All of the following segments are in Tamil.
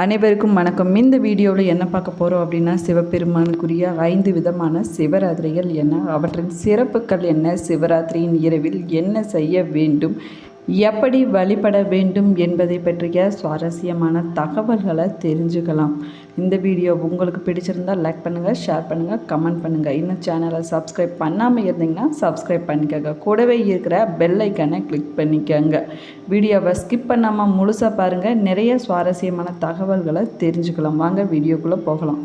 அனைவருக்கும் வணக்கம். இந்த வீடியோவில் என்ன பார்க்க போகிறோம் அப்படின்னா சிவபெருமானுக்குரிய ஐந்து விதமான சிவராத்திரிகள் என்ன அவற்றின் சிறப்புகள் என்ன சிவராத்திரியின் இரவில் என்ன செய்ய வேண்டும் எப்படி வழிபட வேண்டும் என்பதை பற்றிய சுவாரஸ்யமான தகவல்களை தெரிஞ்சுக்கலாம். இந்த வீடியோ உங்களுக்கு பிடிச்சிருந்தால் லைக் பண்ணுங்கள் ஷேர் பண்ணுங்கள் கமெண்ட் பண்ணுங்கள் இன்னும் சேனலை சப்ஸ்கிரைப் பண்ணாமல் இருந்தீங்கன்னா சப்ஸ்கிரைப் பண்ணிக்கோங்க. கூடவே இருக்கிற பெல் ஐக்கனை கிளிக் பண்ணிக்கோங்க. வீடியோவை ஸ்கிப் பண்ணாமல் முழுசாக பாருங்கள் நிறைய சுவாரஸ்யமான தகவல்களை தெரிஞ்சுக்கலாம். வாங்க வீடியோக்குள்ளே போகலாம்.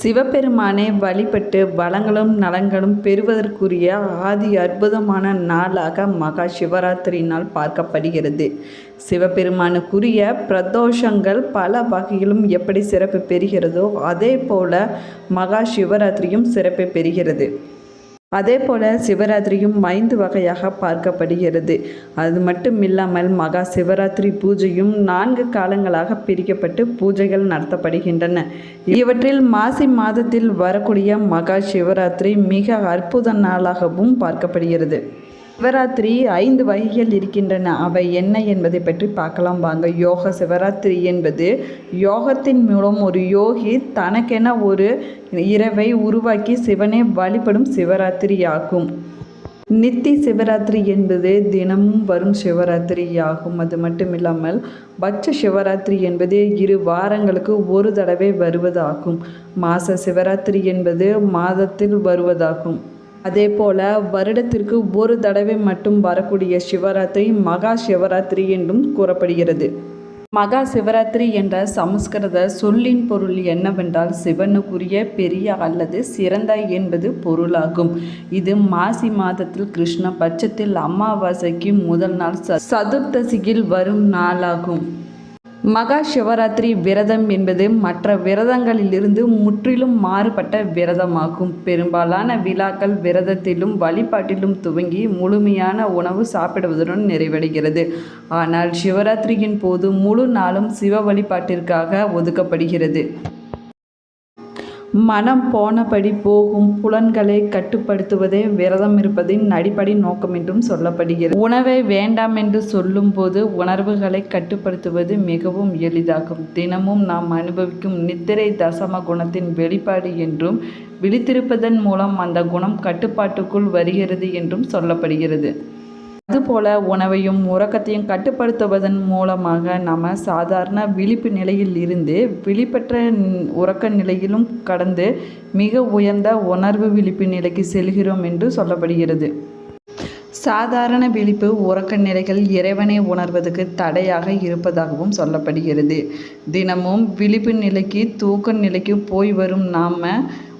சிவபெருமானை வழிபட்டு வளங்களும் நலங்களும் பெறுவதற்குரிய ஆதி அற்புதமான நாளாக மகா சிவராத்திரி நாள் பார்க்கப்படுகிறது. சிவபெருமானுக்குரிய பிரதோஷங்கள் பல வகையிலும் எப்படி சிறப்பு பெறுகிறதோ அதே போல மகா சிவராத்திரியும் சிறப்பு பெறுகிறது. அதே போல சிவராத்திரியும் ஐந்து வகையாக பார்க்கப்படுகிறது. அது மட்டும் இல்லாமல் மகா சிவராத்திரி பூஜையும் நான்கு காலங்களாக பிரிக்கப்பட்டு பூஜைகள் நடத்தப்படுகின்றன. இவற்றில் மாசி மாதத்தில் வரக்கூடிய மகா சிவராத்திரி மிக அற்புத நாளாகவும் பார்க்கப்படுகிறது. சிவராத்திரி ஐந்து வகைகள் இருக்கின்றன. அவை என்ன என்பதை பற்றி பார்க்கலாம் வாங்க. யோக சிவராத்திரி என்பது யோகத்தின் மூலம் ஒரு யோகி தனக்கென ஒரு இரவை உருவாக்கி சிவனை வழிபடும் சிவராத்திரி ஆகும் நித்தி சிவராத்திரி என்பது தினமும் வரும் சிவராத்திரி ஆகும் அது மட்டும் இல்லாமல் பட்ச சிவராத்திரி என்பது இரு வாரங்களுக்கு ஒரு தடவை வருவதாகும். மாச சிவராத்திரி என்பது மாதத்தில் வருவதாகும். அதே போல வருடத்திற்கு ஒரு தடவை மட்டும் வரக்கூடிய சிவராத்திரி மகா சிவராத்திரி என்றும் கூறப்படுகிறது. மகா சிவராத்திரி என்ற சமஸ்கிருத சொல்லின் பொருள் என்னவென்றால் சிவனுக்குரிய பெரிய அல்லது சிறந்த என்பது பொருளாகும். இது மாசி மாதத்தில் கிருஷ்ண பட்சத்தில் அமாவாசைக்கு முதல் நாள் ச சதுர்த்தசியில் வரும் நாளாகும். மகா சிவராத்திரி விரதம் என்பது மற்ற விரதங்களிலிருந்து முற்றிலும் மாறுபட்ட விரதமாகும். பெரும்பாலான விழாக்கள் விரதத்திலும் வழிபாட்டிலும் துவங்கி முழுமையான உணவு சாப்பிடுவதுடன் நிறைவடைகிறது. ஆனால் சிவராத்திரியின் போது முழு நாளும் சிவ வழிபாட்டிற்காக ஒதுக்கப்படுகிறது. மனம் போனபடி போகும் புலன்களை கட்டுப்படுத்துவதே விரதம் இருப்பதின் அடிப்படை நோக்கம் என்றும் சொல்லப்படுகிறது. உணவை வேண்டாம் என்று சொல்லும்போது உணர்வுகளை கட்டுப்படுத்துவது மிகவும் எளிதாகும். தினமும் நாம் அனுபவிக்கும் நித்திரை தசம குணத்தின் வெளிப்பாடு என்றும் விழித்திருப்பதன் மூலம் அந்த குணம் கட்டுப்பாட்டுக்குள் வருகிறது என்றும் சொல்லப்படுகிறது. அதுபோல உணவையும் உறக்கத்தையும் கட்டுப்படுத்துவதன் மூலமாக நம்ம சாதாரண விழிப்பு நிலையில் இருந்து விழிப்பற்ற உறக்க நிலையிலும் கடந்து மிக உயர்ந்த உணர்வு விழிப்பு நிலைக்கு செல்கிறோம் என்று சொல்லப்படுகிறது. சாதாரண விழிப்பு உறக்க நிலைகள் இறைவனை உணர்வதற்கு தடையாக இருப்பதாகவும் சொல்லப்படுகிறது. தினமும் விழிப்பு நிலைக்கு தூக்க நிலைக்கு போய் வரும் நாம்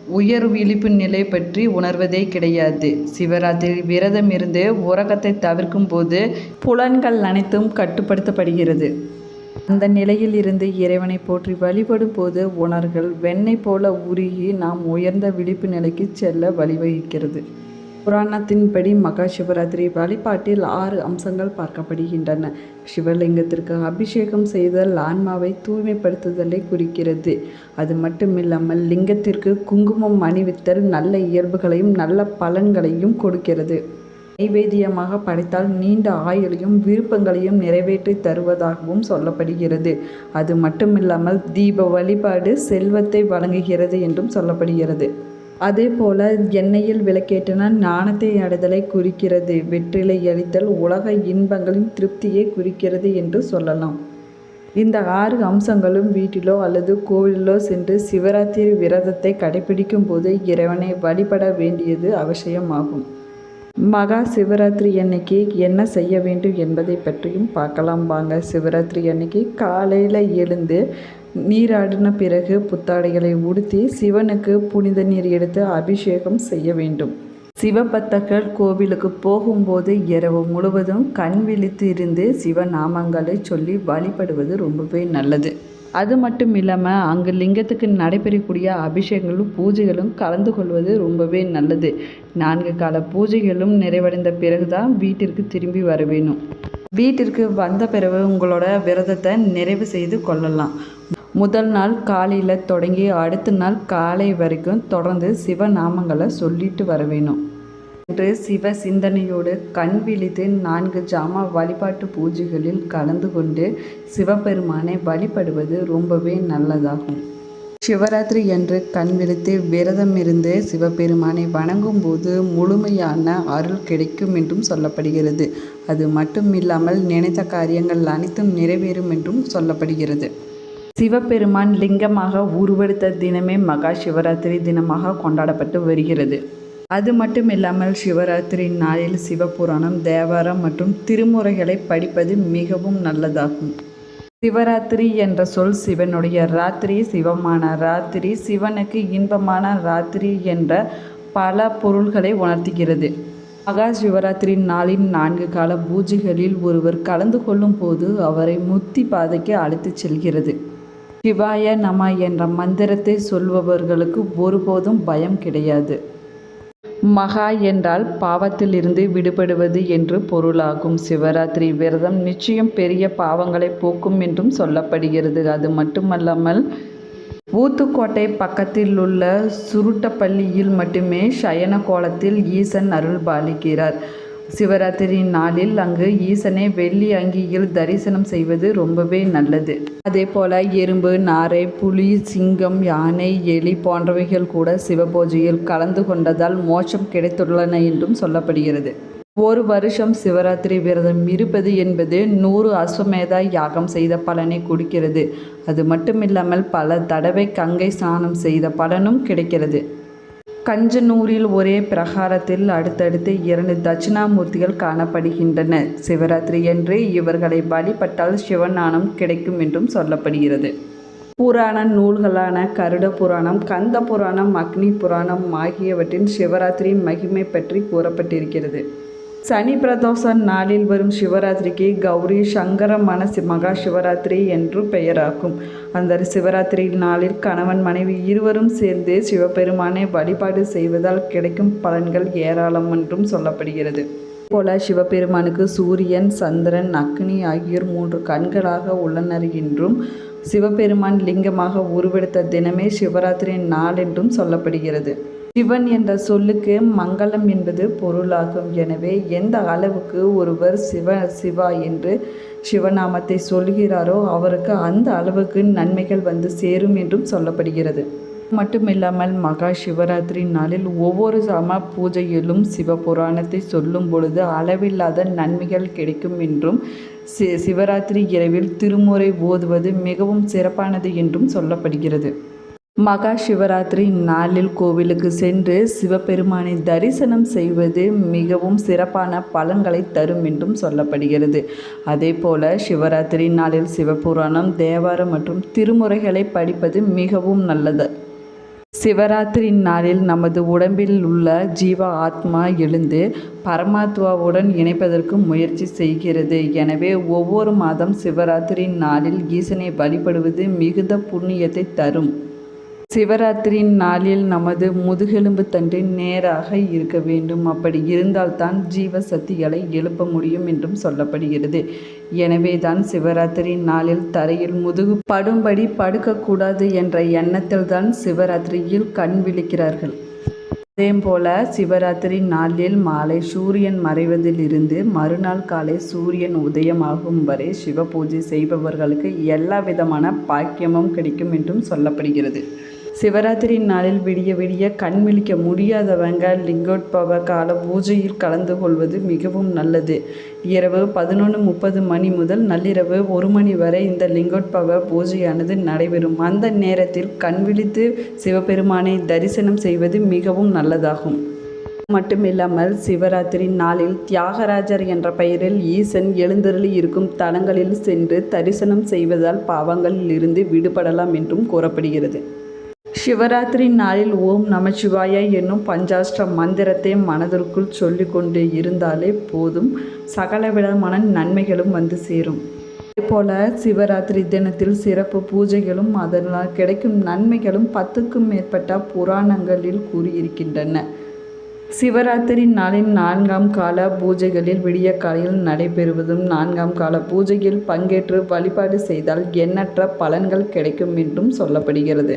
உயர் விழிப்பு நிலை பற்றி உணர்வதே கிடையாது. சிவராத்திரி விரதம் இருந்து உறக்கத்தை தவிர்க்கும் போது புலன்கள் அனைத்தும் கட்டுப்படுத்தப்படுகிறது. அந்த நிலையில் இருந்து இறைவனை போற்றி வழிபடும் போது உணர்கள் வெண்ணெய் போல உருகி நாம் உயர்ந்த விழிப்பு நிலைக்கு செல்ல வழிவகுக்கிறது. புராணத்தின்படி மகா சிவராத்திரி வழிபாட்டில் ஆறு அம்சங்கள் பார்க்கப்படுகின்றன. சிவலிங்கத்திற்கு அபிஷேகம் செய்தல் ஆன்மாவை தூய்மைப்படுத்துதலை குறிக்கிறது. அது மட்டுமில்லாமல் லிங்கத்திற்கு குங்குமம் அணிவித்தல் நல்ல இயல்புகளையும் நல்ல பலன்களையும் கொடுக்கிறது. நைவேத்தியமாக படைத்தால் நீண்ட ஆயுளையும் விருப்பங்களையும் நிறைவேற்றி தருவதாகவும் சொல்லப்படுகிறது. அது மட்டுமில்லாமல் தீப வழிபாடு செல்வத்தை வழங்குகிறது என்றும் சொல்லப்படுகிறது. அதே போல எண்ணெயில் விளக்கேற்றினால் ஞானத்தை அடைதலை குறிக்கிறது. வெற்றிலை அளித்தல் உலக இன்பங்களின் திருப்தியை குறிக்கிறது என்று சொல்லலாம். இந்த ஆறு அம்சங்களும் வீட்டிலோ அல்லது கோவிலிலோ சென்று சிவராத்திரி விரதத்தை கடைபிடிக்கும் போது இறைவனை வழிபட வேண்டியது அவசியமாகும். மகா சிவராத்திரி அன்னைக்கு என்ன செய்ய வேண்டும் என்பதை பற்றியும் பார்க்கலாம் வாங்க. சிவராத்திரி அன்னைக்கு காலையில் எழுந்து நீராடின பிறகு புத்தாடைகளை உடுத்தி சிவனுக்கு புனித நீர் எடுத்து அபிஷேகம் செய்ய வேண்டும். சிவபக்தர்கள் கோவிலுக்கு போகும்போது இரவு முழுவதும் கண் விழித்து இருந்து சிவநாமங்களை சொல்லி வழிபடுவது ரொம்பவே நல்லது. அது மட்டும் இல்லாமல் அங்கு லிங்கத்துக்கு நடைபெறக்கூடிய அபிஷேகங்களும் பூஜைகளும் கலந்து கொள்வது ரொம்பவே நல்லது. நான்கு கால பூஜைகளும் நிறைவடைந்த பிறகு தான் வீட்டிற்கு திரும்பி வர வேணும். வீட்டிற்கு வந்த பிறகு உங்களோட விரதத்தை நிறைவு செய்து கொள்ளலாம். முதல் நாள் காலையில் தொடங்கி அடுத்த நாள் காலை வரைக்கும் தொடர்ந்து சிவநாமங்களை சொல்லிட்டு வர வேணும். என்று சிவ சிந்தனையோடு கண் விழித்து நான்கு ஜாமா வழிபாட்டு பூஜைகளில் கலந்து கொண்டு சிவபெருமானை வழிபடுவது ரொம்பவே நல்லதாகும். சிவராத்திரி என்று கண் விழித்து விரதமிருந்து சிவபெருமானை வணங்கும் போது முழுமையான அருள் கிடைக்கும் என்றும் சொல்லப்படுகிறது. அது மட்டுமில்லாமல் நினைத்த காரியங்கள் அனைத்தும் நிறைவேறும் என்றும் சொல்லப்படுகிறது. சிவபெருமான் லிங்கமாக உருவெடுத்த தினமே மகா சிவராத்திரி தினமாக கொண்டாடப்பட்டு வருகிறது. அது மட்டும் இல்லாமல் சிவராத்திரி நாளில் சிவபுராணம் தேவாரம் மற்றும் திருமுறைகளை படிப்பது மிகவும் நல்லதாகும். சிவராத்திரி என்ற சொல் சிவனுடைய ராத்திரி சிவமான ராத்திரி சிவனுக்கு இன்பமான ராத்திரி என்ற பல பொருள்களை உணர்த்துகிறது. மகா சிவராத்திரி நாளின் நான்கு கால பூஜைகளில் ஒருவர் கலந்து கொள்ளும் போது அவரை முத்தி பாதைக்கு அழைத்துச் செல்கிறது. சிவாய நம என்ற மந்திரத்தை சொல்பவர்களுக்கு ஒருபோதும் பயம் கிடையாது. மகா என்றால் பாவத்திலிருந்து விடுபடுவது என்று பொருளாகும். சிவராத்திரி விரதம் நிச்சயம் பெரிய பாவங்களை போக்கும் என்றும் சொல்லப்படுகிறது. அது மட்டுமல்லாமல் ஊத்துக்கோட்டை பக்கத்தில் உள்ள சுருட்டப்பள்ளியில் மட்டுமே சயன கோலத்தில் ஈசன் அருள் பாலிக்கிறார் சிவராத்திரி நாளில் அங்கு ஈசனை வெள்ளி அங்கியில் தரிசனம் செய்வது ரொம்பவே நல்லது. அதே போல எறும்பு நாரை புலி சிங்கம் யானை எலி போன்றவைகள் கூட சிவபூஜையில் கலந்து கொண்டதால் மோட்சம் கிடைத்துள்ளன என்றும் சொல்லப்படுகிறது. ஒரு வருஷம் சிவராத்திரி விரதம் இருப்பது என்பது நூறு அஸ்வமேதா யாகம் செய்த பலனை கொடுக்கிறது. அது மட்டுமில்லாமல் பல தடவை கங்கை ஸ்நானம் செய்த பலனும் கிடைக்கிறது. கஞ்சனூரில் ஒரே பிரகாரத்தில் அடுத்தடுத்து இரண்டு தட்சிணாமூர்த்திகள் காணப்படுகின்றன. சிவராத்திரியன்று இவர்களை வழிபட்டால் சிவஞானம் கிடைக்கும் என்றும் சொல்லப்படுகிறது. புராண நூல்களான கருட புராணம் கந்த புராணம் அக்னி புராணம் ஆகியவற்றின் சிவராத்திரியின் மகிமை பற்றி கூறப்பட்டிருக்கிறது. சனி பிரதோஷ நாளில் வரும் சிவராத்திரிக்கு கௌரி சங்கர மன மகா சிவராத்திரி என்று பெயராகும். அந்த சிவராத்திரி நாளில் கணவன் மனைவி இருவரும் சேர்ந்து சிவபெருமானை வழிபாடு செய்வதால் கிடைக்கும் பலன்கள் ஏராளம் என்றும் சொல்லப்படுகிறது. போல சிவபெருமானுக்கு சூரியன் சந்திரன் அக்னி ஆகியோர் மூன்று கண்களாக உள்ளனர் என்றும் சிவபெருமான் லிங்கமாக உருவெடுத்த தினமே சிவராத்திரி நாள் என்றும் சொல்லப்படுகிறது. சிவன் என்ற சொல்லுக்கு மங்களம் என்பது பொருளாகும். எனவே எந்த அளவுக்கு ஒருவர் சிவ சிவா என்று சிவநாமத்தை சொல்கிறாரோ அவருக்கு அந்த அளவுக்கு நன்மைகள் வந்து சேரும் என்றும் சொல்லப்படுகிறது. மட்டுமில்லாமல் மகா சிவராத்திரி நாளில் ஒவ்வொரு சம பூஜையிலும் சிவபுராணத்தை சொல்லும் பொழுது அளவில்லாத நன்மைகள் கிடைக்கும் என்றும் சி சிவராத்திரி இரவில் திருமுறை ஓதுவது மிகவும் சிறப்பானது என்றும் சொல்லப்படுகிறது. மகா சிவராத்திரி நாளில் கோவிலுக்கு சென்று சிவபெருமானை தரிசனம் செய்வது மிகவும் சிறப்பான பலன்களை தரும் என்றும் சொல்லப்படுகிறது. அதே போல சிவராத்திரி நாளில் சிவபுராணம் தேவாரம் மற்றும் திருமுறைகளை படிப்பது மிகவும் நல்லது. சிவராத்திரி நாளில் நமது உடம்பில் உள்ள ஜீவ ஆத்மா எழுந்து பரமாத்மாவுடன் இணைப்பதற்கு முயற்சி செய்கிறது. எனவே ஒவ்வொரு மாதம் சிவராத்திரி நாளில் ஈசனை வழிபடுவது மிகுந்த புண்ணியத்தை தரும். சிவராத்திரியின் நாளில் நமது முதுகெலும்பு தண்டு நேராக இருக்க வேண்டும். அப்படி இருந்தால்தான் ஜீவ சக்திகளை எழுப்ப முடியும் என்றும் சொல்லப்படுகிறது. எனவே தான் சிவராத்திரி நாளில் தரையில் முதுகு படும்படி படுக்கக்கூடாது என்ற எண்ணத்தில் தான் சிவராத்திரியில் கண் விழிக்கிறார்கள். அதேபோல சிவராத்திரி நாளில் மாலை சூரியன் மறைவதிலிருந்து மறுநாள் காலை சூரியன் உதயமாகும் வரை சிவ பூஜை செய்பவர்களுக்கு எல்லா விதமான பாக்கியமும் கிடைக்கும் என்றும் சொல்லப்படுகிறது. சிவராத்திரி நாளில் விடிய விடிய கண் விழிக்க முடியாதவங்க லிங்கோட்பவ கால பூஜையில் கலந்து கொள்வது மிகவும் நல்லது. இரவு பதினொன்று முப்பது மணி முதல் நள்ளிரவு ஒரு மணி வரை இந்த லிங்கோட்பவ பூஜையானது நடைபெறும். அந்த நேரத்தில் கண் விழித்து சிவபெருமானை தரிசனம் செய்வது மிகவும் நல்லதாகும். மட்டுமில்லாமல் சிவராத்திரி நாளில் தியாகராஜர் என்ற பெயரில் ஈசன் எழுந்தருளி இருக்கும் தலங்களில் சென்று தரிசனம் செய்வதால் பாவங்களில் இருந்து விடுபடலாம் என்றும் கூறப்படுகிறது. சிவராத்திரி நாளில் ஓம் நமச்சிவாய என்னும் பஞ்சாஷ்ட மந்திரத்தை மனதிற்குள் சொல்லி கொண்டு இருந்தாலே போதும். சகல விதமான நன்மைகளும் வந்து சேரும். அதேபோல சிவராத்திரி தினத்தில் சிறப்பு பூஜைகளும் அதனால் கிடைக்கும் நன்மைகளும் பத்துக்கும் மேற்பட்ட புராணங்களில் கூறியிருக்கின்றன. சிவராத்திரி நாளின் நான்காம் கால பூஜைகளில் விடிய காலையில் நடைபெறுவதும் நான்காம் கால பூஜையில் பங்கேற்று வழிபாடு செய்தால் எண்ணற்ற பலன்கள் கிடைக்கும் என்றும் சொல்லப்படுகிறது.